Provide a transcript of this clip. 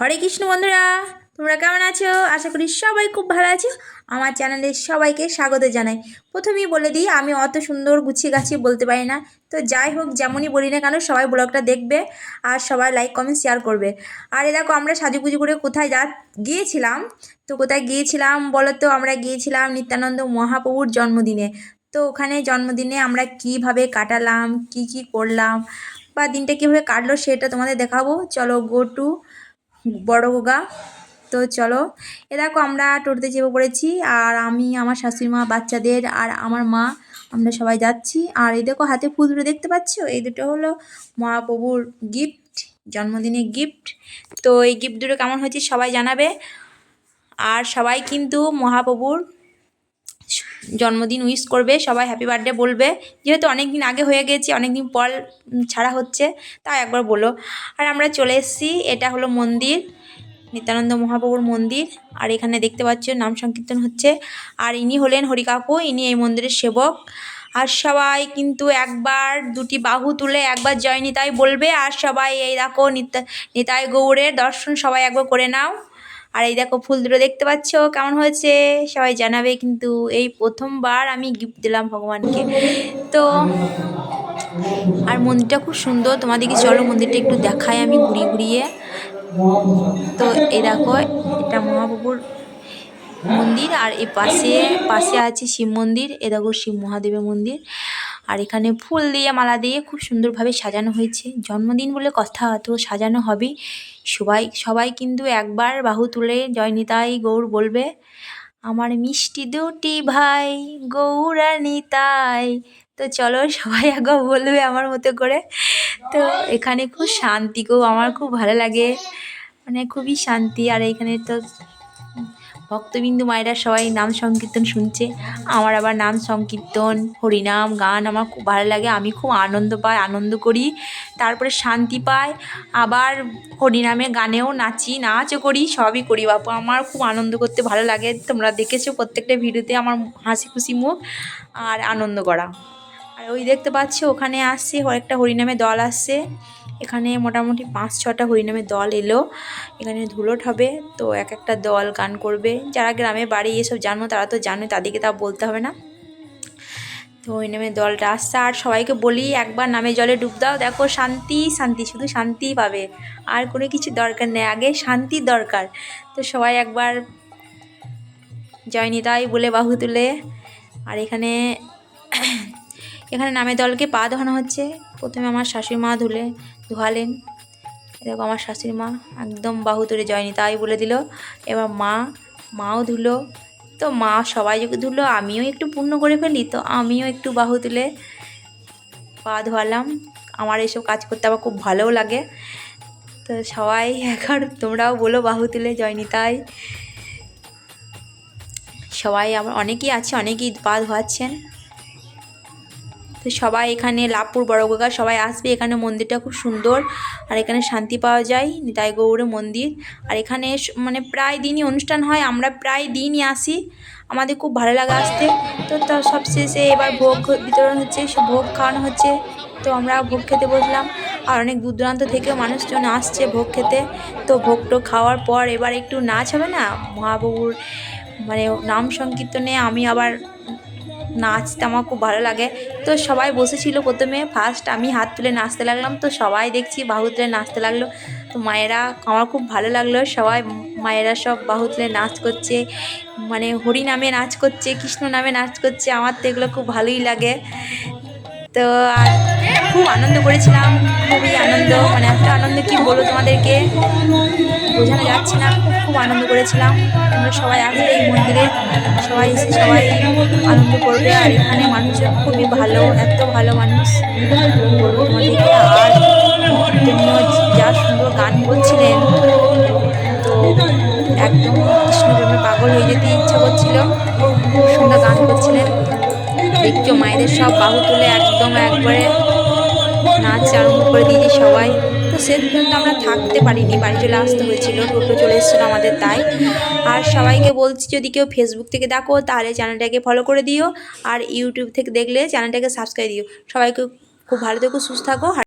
হরে কৃষ্ণ বন্ধুরা, তোমরা কেমন আছো? আশা করি সবাই খুব ভালো আছো। আমার চ্যানেলে সবাইকে স্বাগত জানাই। প্রথমেই বলে দিই, আমি অত সুন্দর গুছিয়ে গাছিয়ে বলতে পারি না। তো যাই হোক, যেমনই বলি না কেন, সবাই ব্লগটা দেখবে আর সবাই লাইক কমেন্ট শেয়ার করবে। আর এ দেখো, আমরা সাজুগুজু করে কোথায় যা গিয়েছিলাম। তো কোথায় গিয়েছিলাম বলো তো আমরা গিয়েছিলাম নিত্যানন্দ মহাপ্রভুর জন্মদিনে। তো ওখানে জন্মদিনে আমরা কীভাবে কাটালাম, কি কি করলাম, বা দিনটা কীভাবে কাটলো সেটা তোমাদের দেখাবো। চলো গো টু বড় গোগা তো চলো, এ দেখো আমরা টোটোতে চেপে পড়েছি, আর আমি, আমার শাশুড়ি মা বাচ্চাদের, আর আমার মা, আমরা সবাই যাচ্ছি। আর এই দেখো হাতে ফুল দুটো দেখতে পাচ্ছ? এই দুটো হলো মহাপ্রভুর গিফট জন্মদিনের গিফট তো এই গিফট দুটো কেমন হয়েছে সবাই জানাবে। আর সবাই কিন্তু মহাপ্রভুর জন্মদিন উইশ করবে, সবাই হ্যাপি বার্থডে বলবে। যেহেতু অনেক দিন আগে হয়ে গেছে অনেক দিন পর ছাড়া হচ্ছে, তাই একবার বলো। আর আমরা চলে এসেছি, এটা হলো মন্দির, নিত্যানন্দ মহাপ্রভুর মন্দির। আর এখানে দেখতে পাচ্ছ, নাম সংকীর্তন হচ্ছে। আর ইনি হলেন হরি কাকু ইনি এই মন্দিরের সেবক। আর সবাই কিন্তু একবার দুটি বাহু তুলে একবার জয় নিতাই বলবে। আর সবাই এই দেখো নিতা নিতাই গৌড়ের দর্শন সবাই একবার করে নাও। আর এই দেখো ফুল দুটো দেখতে পাচ্ছ, কেমন হয়েছে? সবাই জানাবে, কিন্তু এই প্রথমবার আমি গিফট দিলাম ভগবানকে। তো, আর মন্দিরটা খুব সুন্দর। তোমাদেরকে চলো মন্দিরটা একটু দেখাই আমি ঘুরিয়ে ঘুরিয়ে। তো এই দেখো, এটা মহাপ্রভুর মন্দির, আর এই পাশে পাশে আছে শিব মন্দির, এ দেখো শিব মহাদেবের মন্দির। আর এখানে ফুল দিয়ে, মালা দিয়ে খুব সুন্দরভাবে সাজানো হয়েছে। জন্মদিন বলে কথা, তো সাজানো হবেই সবাই সবাই কিন্তু একবার বাহু তুলে জয়নিতাই গৌর বলবে, আমার মিষ্টি দুটি ভাই, গৌরা নিতাই। তো চলো সবাই একবার বলবে আমার মতো করে। তো এখানে খুব শান্তি গো, আমার খুব ভালো লাগে। মানে খুবই শান্তি। আর এখানে তো ভক্তবিন্দু মায়েরা সবাই নাম সংকীর্তন শুনছে। আমার আবার নাম সংকীর্তন, হরিনাম, গান আমার খুব ভালো লাগে, আমি খুব আনন্দ পাই, আনন্দ করি। তারপরে শান্তি পাই, আবার হরিনামে গানেও নাচি, নাচও করি, সবই করি বাপু, আমার খুব আনন্দ করতে ভালো লাগে। তোমরা দেখেছ প্রত্যেকটা ভিডিওতে আমার হাসি খুশি মুখ আর আনন্দ করা। আর ওই দেখতে পাচ্ছি, ওখানে আসছে একটা হরিনামে দল আসছে। এখানে মোটামুটি পাঁচ ছটা হরিনামের দল এলো। এখানে ধুলোট হবে, তো এক একটা দল গান করবে। যারা গ্রামে বাড়ি এসব জানো, তারা তো জানো তাদেরকে তা বলতে হবে না। তো হরিনামের দলটা আসছে। আর সবাইকে বলি, একবার নামে জলে ডুব দাও। দেখো শান্তি শান্তি, শুধু শান্তিই পাবে। আর কোনো কিছু দরকার নেই, আগে শান্তির দরকার। তো সবাই একবার জয়নিতাই বলে বাহু তুলে। আর এখানে এখানে নামে দলকে পা ধোয়ানো হচ্ছে। প্রথমে আমার শাশুড়ি মা ধুলে ধোয়ালেন। দেখো আমার শাশুড়ি মা একদম বাহু তুলে জয়নি, তাই বলে দিল। এবার মা, মাও ধুলো। তো মা সবাই যখন ধুলো, আমিও একটু পূর্ণ করে ফেলি, তো আমিও একটু বাহু তুলে পা ধোয়ালাম। আমার এসব কাজ করতে আমার খুব ভালোও লাগে। তো সবাই এখন তোমরাও বলো বাহু তুলে জয়নিতাই সবাই আমার অনেকেই আছে, অনেকেই পা ধোয়াচ্ছেন। তো সবাই এখানে লাভপুর বড়গোগা সবাই আসবে। এখানে মন্দিরটা খুব সুন্দর। আর এখানে শান্তি পাওয়া যায়, নিতাই গৌড়ে মন্দির। আর এখানে মানে প্রায় দিনই অনুষ্ঠান হয়, আমরা প্রায় দিনই আসি। আমাদের খুব ভালো লাগে আসতে। তো তা সবশেষে এবার ভোগ বিতরণ হচ্ছে, সে ভোগ খাওয়ানো হচ্ছে। তো আমরা ভোগ খেতে বসলাম। আর অনেক দূর দূরান্ত থেকেও মানুষজন আসছে ভোগ খেতে। তো ভোগ টোগ খাওয়ার পর এবার একটু নাচ হবে না? মহাপ্রভুর মানে নাম সংকীর্তনে আমি আবার নাচতে আমার খুব ভালো লাগে। তো সবাই বসেছিল প্রথমে ফার্স্ট আমি হাত তুলে নাচতে লাগলাম। তো সবাই দেখছি বাহু তুলে নাচতে লাগল। তো মায়েরা, আমার খুব ভালো লাগল। সবাই মায়েরা সব বাহু তুলে নাচ করছে। মানে হরি নামে নাচ করছে, কৃষ্ণ নামে নাচ করছে। আমার তো এগুলো খুব ভালোই লাগে। তো, আর খুব আনন্দ করেছিলাম, খুবই আনন্দ মানে এত আনন্দ কি বলব তোমাদেরকে? বোঝানো যাচ্ছে না, খুব আনন্দ করেছিলাম। তোমরা সবাই আসবে এই মন্দিরে, সবাই এসে সবাই আনন্দ করবে, আর এখানে মানুষজন খুবই ভালো, এত ভালো মানুষ। বলব তোমাদেরকে আর যা সুন্দর গান করছিলেন, তো একদম কৃষ্ণপ্রেমে পাগল হয়ে যেতে ইচ্ছা করছিল। সুন্দর গান করছিলেন। দেখছ মায়েদের সব বাহু তুলে একদম একবারে নাচ আরম্ভ করে দিয়েছি সবাই। তো সে পর্যন্ত আমরা থাকতে পারিনি, বাড়ি চলে আসতে হয়েছিল, টোটো চলে এসেছিল আমাদের তাই। আর সবাইকে বলছি, যদি কেউ ফেসবুক থেকে দেখো, তাহলে চ্যানেলটাকে ফলো করে দিও, আর ইউটিউব থেকে দেখলে চ্যানেলটাকে সাবস্ক্রাইব দিও। সবাইকে খুব ভালো থেকো, সুস্থ থাকো